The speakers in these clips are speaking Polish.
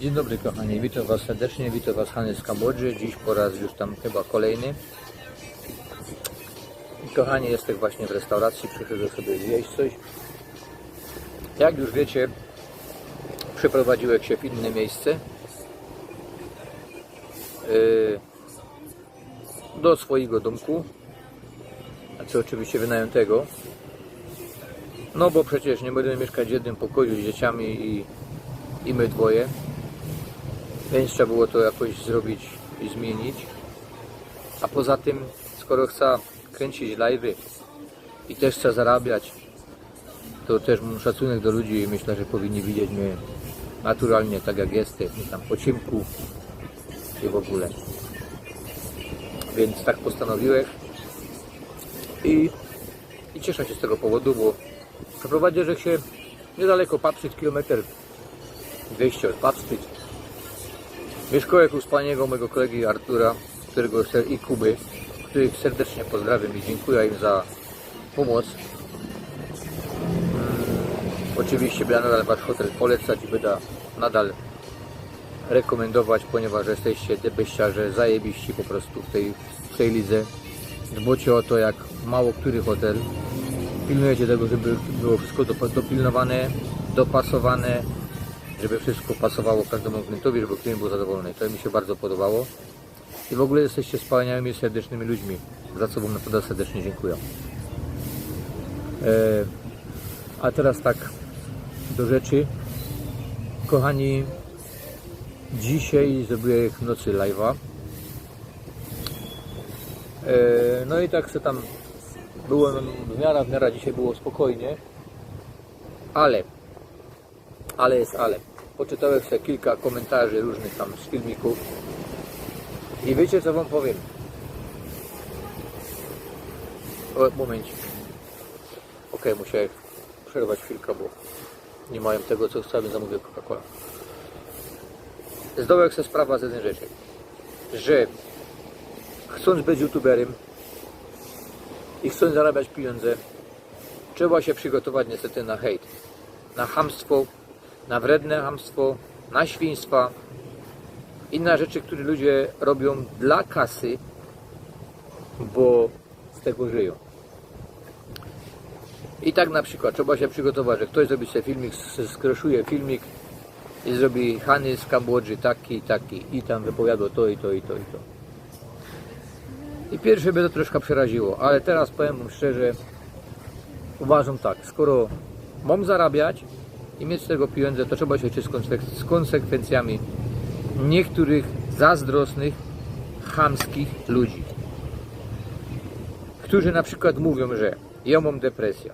Dzień dobry kochani, witam Was serdecznie, witam Was Hany z Kambodży, dziś po raz już tam chyba kolejny. Kochani, jestem właśnie w restauracji, przyszedłem sobie zjeść coś. Jak już wiecie, przeprowadziłem się w inne miejsce. Yy, do swojego domku, znaczy oczywiście wynajętego. No bo przecież nie będę mieszkać w jednym pokoju z dzieciami i, i my dwoje. Więc trzeba było to jakoś zrobić i zmienić. A poza tym, skoro chcę kręcić live'y i też chcę zarabiać, to też mam szacunek do ludzi i myślę, że powinni widzieć mnie naturalnie, tak jak jestem, tam po ciemku i w ogóle. Więc tak postanowiłem i, i cieszę się z tego powodu, bo przeprowadziłem się niedaleko Papszczyk, kilometr 200 od. Mieszkałem u wspaniałego mojego kolegi Artura, którego i Kuby, których serdecznie pozdrawiam i dziękuję im za pomoc. Mm, Oczywiście będę nadal Wasz hotel polecać i będę nadal rekomendować, ponieważ jesteście debeściarze, zajebiści po prostu w tej, w tej lidze. Dbocie o to, jak mało który hotel. Pilnujecie tego, żeby było wszystko dop- dopilnowane, dopasowane, żeby wszystko pasowało każdemu klientowi, żeby klient był zadowolony. To mi się bardzo podobało. I w ogóle jesteście wspaniałymi, serdecznymi ludźmi, za co Wam naprawdę serdecznie dziękuję. E, a teraz tak do rzeczy. Kochani, dzisiaj zrobiłem w nocy live'a. E, no i tak se tam było no, w miarę, w miarę dzisiaj było spokojnie, ale ale jest ale. Poczytałem sobie kilka komentarzy różnych tam z filmików i wiecie co wam powiem? O, momencik. Okej, musiałem przerwać chwilkę, bo nie mają tego, co chciałem, zamówię Coca-Cola. Zdołek sobie sprawa z jednej rzeczy, że chcąc być youtuberem i chcąc zarabiać pieniądze, trzeba się przygotować niestety na hejt, na hamstwo, na wredne hamstwo, na świństwa, inne rzeczy, które ludzie robią dla kasy, bo z tego żyją. I tak na przykład trzeba się przygotować, że ktoś zrobi sobie filmik, s- skreszuje filmik i zrobi Hany z Kambodży taki, taki i tam wypowiada to i to i to i to. I pierwsze by to troszkę przeraziło, ale teraz powiem wam szczerze, uważam tak, skoro mam zarabiać i mieć z tego pieniądze, to trzeba się liczyć z konsek- z konsekwencjami niektórych zazdrosnych, chamskich ludzi, którzy na przykład mówią, że ja mam depresję.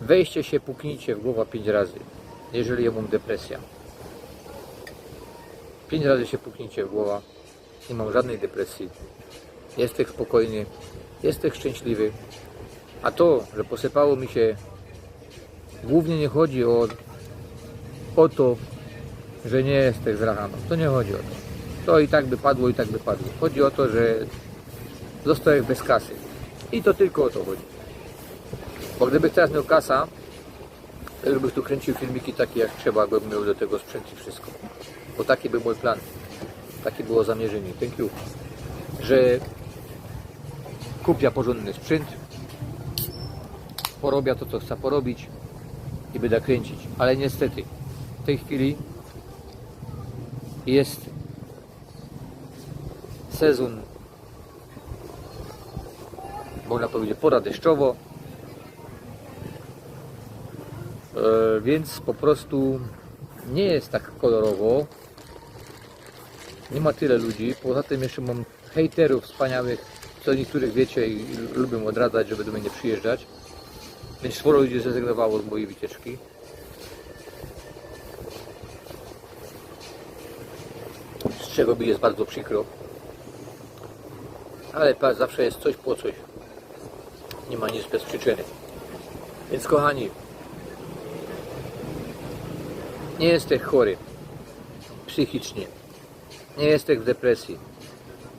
Weźcie się, puknijcie w głowę pięć razy, jeżeli ja mam depresję. Pięć razy się puknijcie w głowę, nie mam żadnej depresji. Jestem spokojny, jestem szczęśliwy. A to, że posypało mi się Głównie nie chodzi o, o to, że nie jesteś z Rahaną. To nie chodzi o to. To i tak by padło, i tak by padło. Chodzi o to, że zostałem bez kasy. I to tylko o to chodzi. Bo gdyby teraz miał kasa, to już byś tu kręcił filmiki takie jak trzeba, bym miał do tego sprzęt i wszystko. Bo taki był mój plan. Takie było zamierzenie. Thank you. Że kupia porządny sprzęt, porobia to, co chce porobić, i będę kręcić. Ale niestety w tej chwili jest sezon, można powiedzieć, pora deszczowo. E, więc po prostu nie jest tak kolorowo. Nie ma tyle ludzi. Poza tym jeszcze mam hejterów wspaniałych, co niektórych wiecie i lubią odradzać, żeby do mnie nie przyjeżdżać. Więc sporo ludzi zrezygnowało z mojej wycieczki. Z czego mi jest bardzo przykro. Ale zawsze jest coś po coś. Nie ma nic bez przyczyny. Więc kochani, nie jesteś chory psychicznie. Nie jesteś w depresji.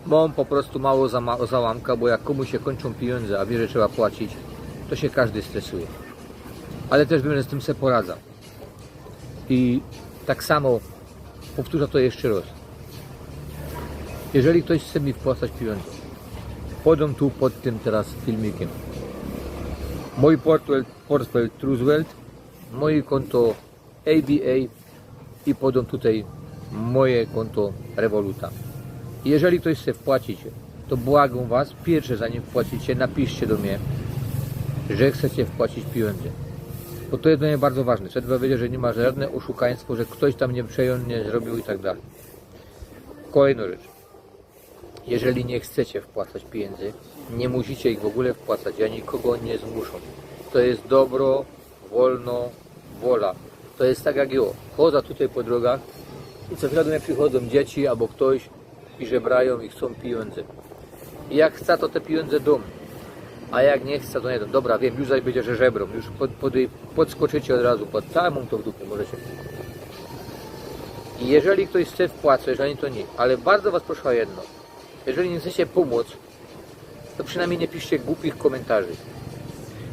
Mam po prostu mało załamka, bo jak komuś się kończą pieniądze, a wie, że trzeba płacić, to się każdy stresuje. Ale też wiem, że z tym sobie poradzam. I tak samo powtórzę to jeszcze raz. Jeżeli ktoś chce mi wpłacać pieniądze, podam tu pod tym teraz filmikiem. Mój portfel, portfel Truzwelt, moje konto ABA i podam tutaj moje konto Revoluta. Jeżeli ktoś chce wpłacić, to błagam Was, pierwsze zanim wpłacicie, napiszcie do mnie, że chcecie wpłacić pieniądze. Bo to jest dla mnie bardzo ważne. Trzeba wiedzieć, że nie ma żadne oszukaństwo, że ktoś tam nie przejął, nie zrobił i tak dalej. Kolejna rzecz. Jeżeli nie chcecie wpłacać pieniędzy, nie musicie ich w ogóle wpłacać. Ja nikogo nie zmuszą. To jest dobro, wolno, wola. To jest tak jak ja. Chodzę tutaj po drogach i co chwilę do mnie przychodzą dzieci albo ktoś i żebrają i chcą pieniądze. I jak chce, to te pieniądze dom. A jak nie chce, to nie dom. Dobra, wiem, już zaś będzie, że żebrą. Już pod, pod, podskoczycie od razu pod całą to w dupie możecie. I jeżeli ktoś chce wpłacać, jeżeli to nie. Ale bardzo Was proszę o jedno. Jeżeli nie chcecie pomóc, to przynajmniej nie piszcie głupich komentarzy.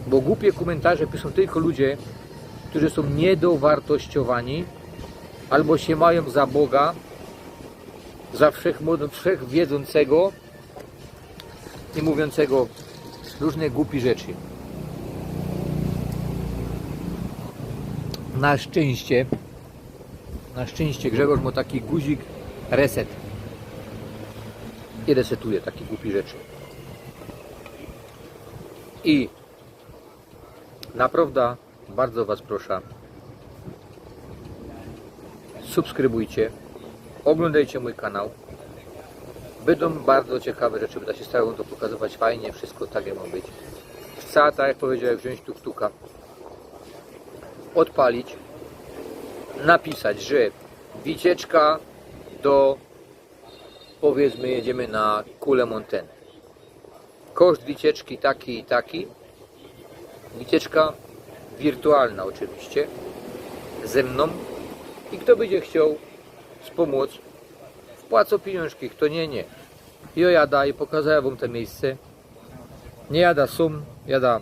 Bo głupie komentarze piszą tylko ludzie, którzy są niedowartościowani albo się mają za Boga, za wszechwiedzącego i mówiącego różne głupie rzeczy. Na szczęście, na szczęście Grzegorz ma taki guzik reset i resetuje takie głupie rzeczy. I naprawdę bardzo Was proszę, subskrybujcie, oglądajcie mój kanał. Będą bardzo ciekawe rzeczy, będę się starał to pokazywać fajnie, wszystko tak jak ma być. Chcę, tak jak powiedziałem, wziąć tuk-tuka, odpalić, napisać, że wycieczka do powiedzmy jedziemy na Kulę Montaigne. Koszt wycieczki taki i taki. Wycieczka wirtualna oczywiście. Ze mną. I kto będzie chciał wspomóc, wpłacą pieniążki, kto nie, nie. I ja jada i pokazałem wam to miejsce. Nie jada sam, jada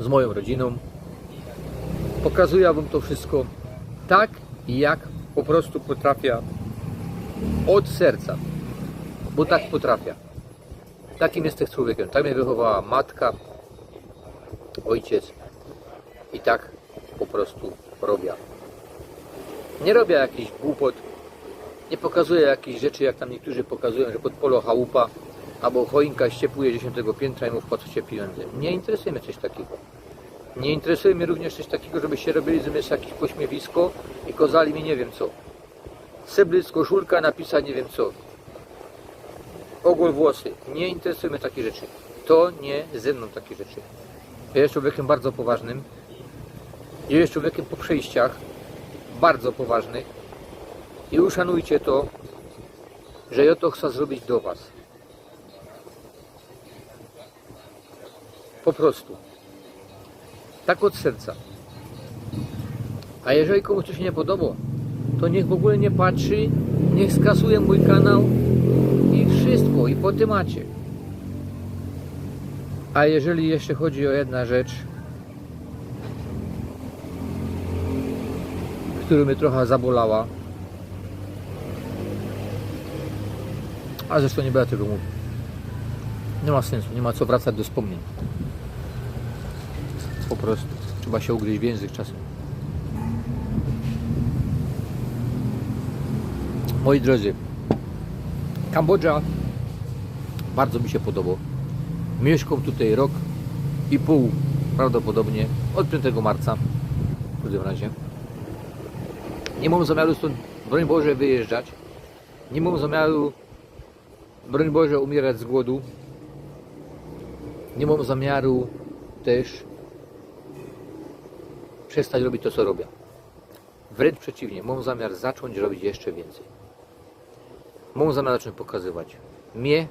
z moją rodziną. Pokazuję wam to wszystko tak, jak po prostu potrafię od serca, bo tak potrafię. Takim jestem człowiekiem. Tak mnie wychowała matka, ojciec i tak po prostu robię. Nie robię jakichś głupot, nie pokazuję jakichś rzeczy, jak tam niektórzy pokazują, że pod polo chałupa albo choinka ściepuje 10 piętra i mu wpłacacie pieniądze. Nie interesuje mnie coś takiego. Nie interesuje mnie również coś takiego, żebyście robili z mnie jakieś pośmiewisko i kozali mi nie wiem co. Syblec, koszulka, napisać nie wiem co. Ogól włosy. Nie interesują mnie takie rzeczy. To nie ze mną takie rzeczy. Ja jestem człowiekiem bardzo poważnym. Ja jestem człowiekiem po przejściach. Bardzo poważnych. I uszanujcie to, że ja to chcę zrobić do Was. Po prostu. Tak od serca. A jeżeli komuś coś nie podoba, to niech w ogóle nie patrzy, niech skasuje mój kanał i wszystko, i po temacie. A jeżeli jeszcze chodzi o jedna rzecz, która mnie trochę zabolała, a zresztą nie będę tego mówił. Nie ma sensu, nie ma co wracać do wspomnień. Po prostu. Trzeba się ugryźć w język czasem. Moi drodzy, Kambodża bardzo mi się podoba. Mieszkam tutaj rok i pół prawdopodobnie od 5 marca w każdym razie. Nie mam zamiaru stąd, broń Boże, wyjeżdżać. Nie mam zamiaru, broń Boże, umierać z głodu. Nie mam zamiaru też przestać robić to, co robię. Wręcz przeciwnie, mam zamiar zacząć robić jeszcze więcej. Mam zamiar zacząć pokazywać mnie,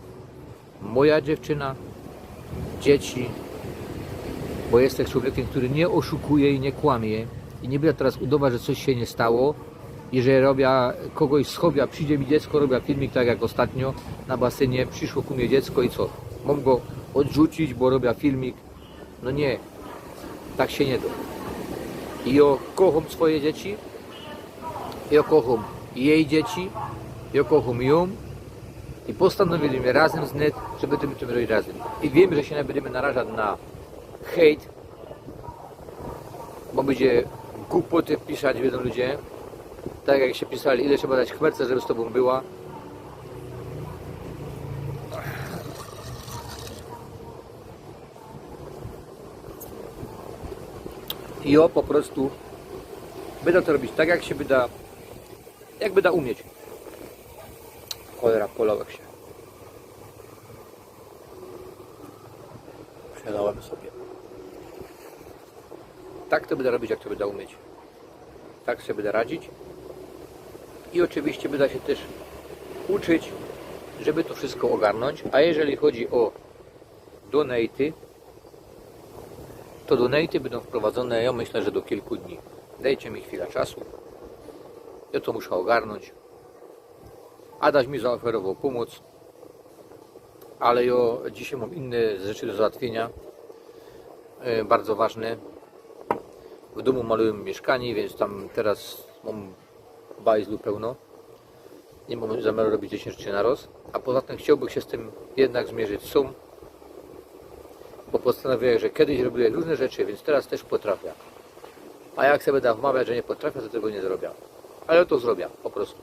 moja dziewczyna, dzieci, bo jestem człowiekiem, który nie oszukuje i nie kłamie i nie będę teraz udawać, że coś się nie stało i że robię kogoś schowia, przyjdzie mi dziecko, robię filmik tak jak ostatnio na basenie, przyszło ku mnie dziecko i co? Mam go odrzucić, bo robię filmik? No nie, tak się nie da. I ja kocham swoje dzieci, ja kocham jej dzieci, ja kocham ją i postanowiliśmy razem z net, żeby tym tym robić razem. I wiem, że się nie będziemy narażać na hejt, bo będzie głupoty pisać, wiedzą ludzie, tak jak się pisali, ile trzeba dać chmerce, żeby z tobą była. I o po prostu będę to robić tak jak się wyda, jak będę umieć. Cholera, polałem się. Przelałem sobie. Tak to będę robić, jak to będę umieć. Tak sobie będę radzić. I oczywiście będę się też uczyć, żeby to wszystko ogarnąć. A jeżeli chodzi o donaty, to donaty będą wprowadzone, ja myślę, że do kilku dni. Dajcie mi chwilę czasu. Ja to muszę ogarnąć. Adaś mi zaoferował pomoc, ale ja dzisiaj mam inne rzeczy do załatwienia, e, bardzo ważne. W domu maluję mieszkanie, więc tam teraz mam bajzlu pełno. Nie mam zamiaru robić 10 rzeczy na roz, a poza tym chciałbym się z tym jednak zmierzyć sam, bo postanowiłem, że kiedyś robiłem różne rzeczy, więc teraz też potrafię. A jak sobie będę wmawiać, że nie potrafię, to tego nie zrobię. Ale to zrobię, po prostu.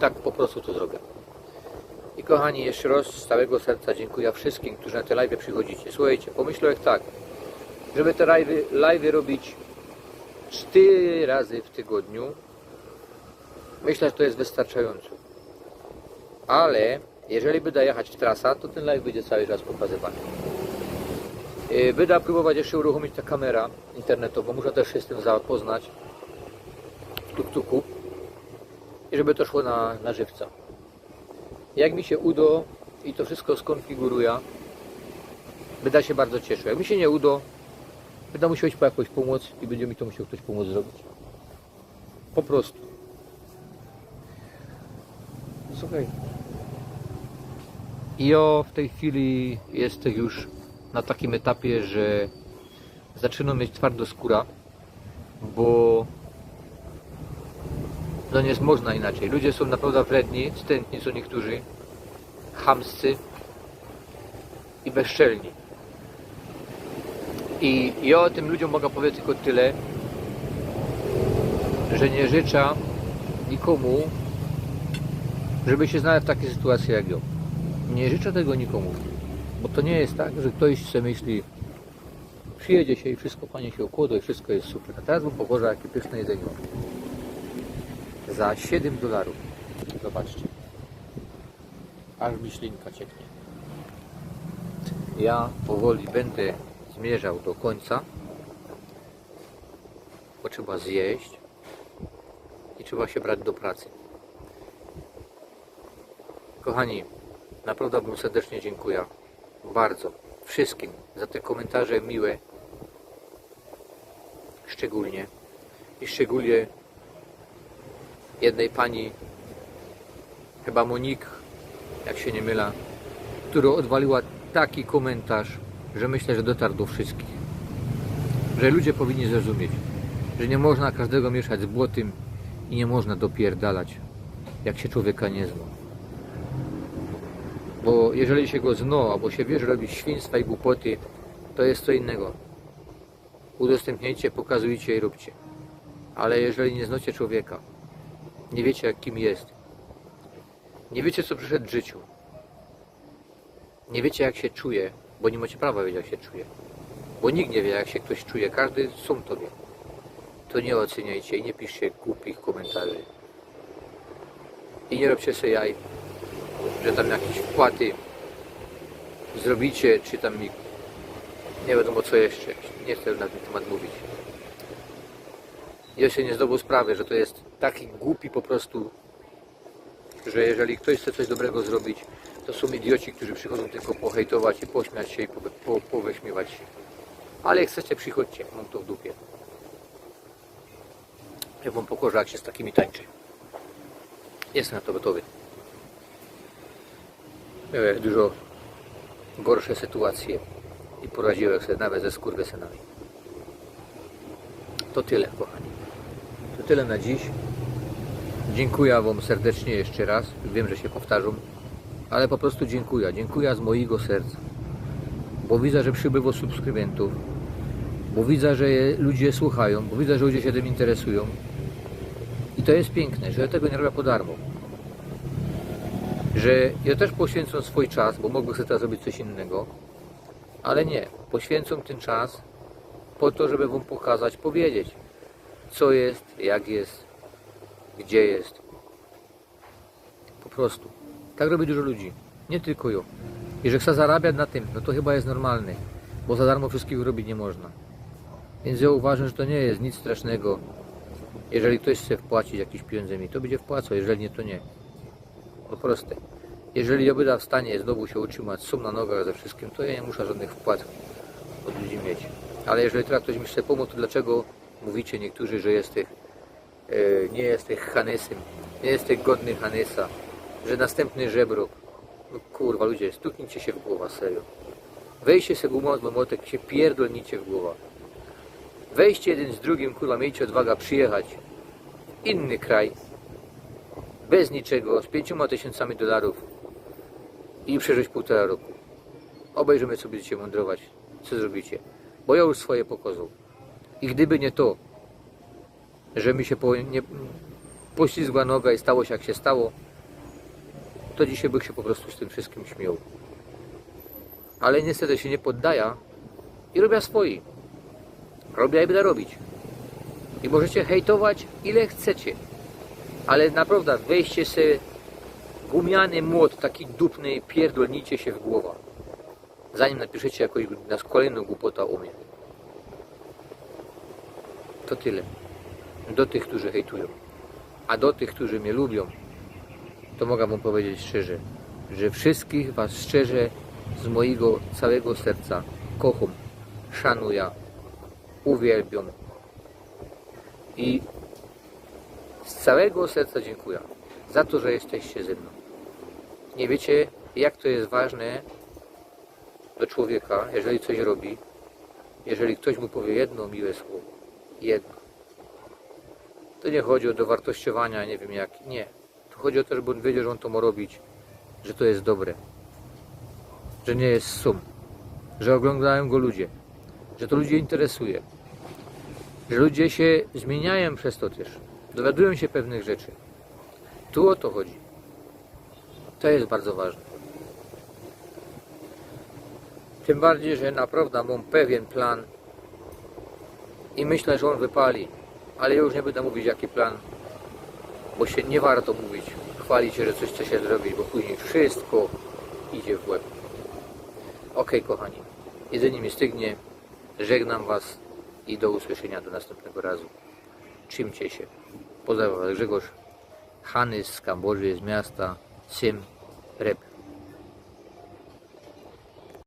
Tak po prostu to zrobię. I kochani, jeszcze raz z całego serca dziękuję wszystkim, którzy na te live przychodzicie. Słuchajcie, pomyślałem tak, żeby te live, live robić 4 razy w tygodniu, myślę, że to jest wystarczająco. Ale jeżeli będę jechać trasa, to ten live będzie cały czas pokazywany. Yy, Będę próbować jeszcze uruchomić ta kamera internetową, muszę też się z tym zapoznać w tuk-tuku i żeby to szło na, na żywca. Jak mi się uda i to wszystko skonfiguruję, będę się bardzo cieszył. Jak mi się nie uda, będę musiał iść po jakąś pomoc i będzie mi to musiał ktoś pomóc zrobić. Po prostu. Słuchaj. Ja w tej chwili jestem już na takim etapie, że zaczynam mieć twardo skóra, bo no nie można inaczej. Ludzie są naprawdę wredni, wstępni są niektórzy, chamscy i bezczelni. I ja tym ludziom mogę powiedzieć tylko tyle, że nie życzę nikomu, żeby się znaleźć w takiej sytuacji jak ja. Nie życzę tego nikomu, bo to nie jest tak, że ktoś sobie myśli, przyjedzie się i wszystko panie się układa i wszystko jest super. A teraz wam pokażę, jakie pyszne jedzenie za 7 dolarów. Zobaczcie. Aż mi ślinka cieknie. Ja powoli będę zmierzał do końca. Bo trzeba zjeść i trzeba się brać do pracy. Kochani, naprawdę wam serdecznie dziękuję. Bardzo. Wszystkim za te komentarze miłe. Szczególnie. I szczególnie jednej pani, chyba Monik, jak się nie mylę, która odwaliła taki komentarz, że myślę, że dotarł do wszystkich. Że ludzie powinni zrozumieć, że nie można każdego mieszać z błotem i nie można dopierdalać, jak się człowieka nie zna. Bo jeżeli się go zna, albo się wie, że robi świństwa i głupoty, to jest co innego. Udostępniajcie, pokazujcie i róbcie. Ale jeżeli nie znacie człowieka, nie wiecie, jak kim jest. Nie wiecie, co przyszedł w życiu. Nie wiecie, jak się czuje, bo nie macie prawa wiedzieć, jak się czuje. Bo nikt nie wie, jak się ktoś czuje. Każdy są tobie. To nie oceniajcie i nie piszcie głupich komentarzy. I nie róbcie sobie jaj, że tam jakieś wpłaty zrobicie, czy tam mi nie wiadomo co jeszcze. Nie chcę na ten temat mówić ja się nie zdobył sprawy, że to jest taki głupi po prostu, że jeżeli ktoś chce coś dobrego zrobić, to są idioci, którzy przychodzą tylko pohejtować i pośmiać się i po, po, się. Ale jak chcecie, przychodźcie, mam to w dupie. Ja wam pokorzę, jak się z takimi tańczy. Jestem na to gotowy. Miałem dużo gorsze sytuacje i poradziłem sobie nawet ze skurwysynami. To tyle, kochani. To tyle na dziś. Dziękuję Wam serdecznie jeszcze raz. Wiem, że się powtarzam, ale po prostu dziękuję. Dziękuję z mojego serca. Bo widzę, że przybyło subskrybentów, bo widzę, że ludzie słuchają, bo widzę, że ludzie się tym interesują. I to jest piękne, że ja tego nie robię po darmo. Że ja też poświęcam swój czas, bo mógłbym sobie teraz zrobić coś innego, ale nie. Poświęcam ten czas po to, żeby Wam pokazać, powiedzieć, co jest, jak jest, gdzie jest. Po prostu. Tak robi dużo ludzi. Nie tylko ja. I że chce zarabiać na tym, no to chyba jest normalne, bo za darmo wszystkiego robić nie można. Więc ja uważam, że to nie jest nic strasznego. Jeżeli ktoś chce wpłacić jakieś pieniądze mi, to będzie wpłacał, jeżeli nie, to nie. To proste. Jeżeli będę w stanie znowu się utrzymać sum na nogach ze wszystkim, to ja nie muszę żadnych wpłat od ludzi mieć. Ale jeżeli teraz ktoś mi chce pomóc, to dlaczego mówicie niektórzy, że jesteś, e, nie jesteś Hanesem, nie jesteś godny Hanesa, że następny żebrok. No kurwa ludzie, stuknijcie się w głowę, serio. Weźcie sobie gumą z motek, się pierdolnicie w głowę. Weźcie jeden z drugim, kurwa, miejcie odwagę przyjechać inny kraj, bez niczego, z pięcioma tysiącami dolarów i przeżyć półtora roku. Obejrzymy, co będziecie mądrować, co zrobicie. Bo ja już swoje pokazał. I gdyby nie to, że mi się po, nie, poślizgła noga i stało się jak się stało, to dzisiaj bych się po prostu z tym wszystkim śmiał. Ale niestety się nie poddaję i robię swoi. Robię i będę robić. I możecie hejtować ile chcecie. Ale naprawdę weźcie sobie gumiany młot, taki dupny, pierdolnijcie się w głowę. Zanim napiszecie jakąś nas kolejną głupota o mnie. To tyle. Do tych, którzy hejtują. A do tych, którzy mnie lubią, to mogę wam powiedzieć szczerze, że wszystkich was szczerze z mojego całego serca kocham, szanuję, uwielbiam i z całego serca dziękuję za to, że jesteście ze mną. Nie wiecie, jak to jest ważne do człowieka, jeżeli coś robi, jeżeli ktoś mu powie jedno miłe słowo. Jedno. To nie chodzi o dowartościowania, nie wiem jak. Nie. To chodzi o to, żeby on wiedział, że on to ma robić, że to jest dobre. Że nie jest sum. Że oglądają go ludzie. Że to ludzi interesuje. Że ludzie się zmieniają przez to też. Dowiadują się pewnych rzeczy. Tu o to chodzi. To jest bardzo ważne. Tym bardziej, że naprawdę mam pewien plan i myślę, że on wypali. Ale ja już nie będę mówić jaki plan, bo się nie warto mówić, chwalić że coś chce się zrobić, bo później wszystko idzie w łeb. Okej, kochani, jedzenie mi stygnie, żegnam Was i do usłyszenia do następnego razu. Trzymcie się. Pozdrawiam Was Grzegorz, Hanys z Kambodży, z miasta Siem Rep.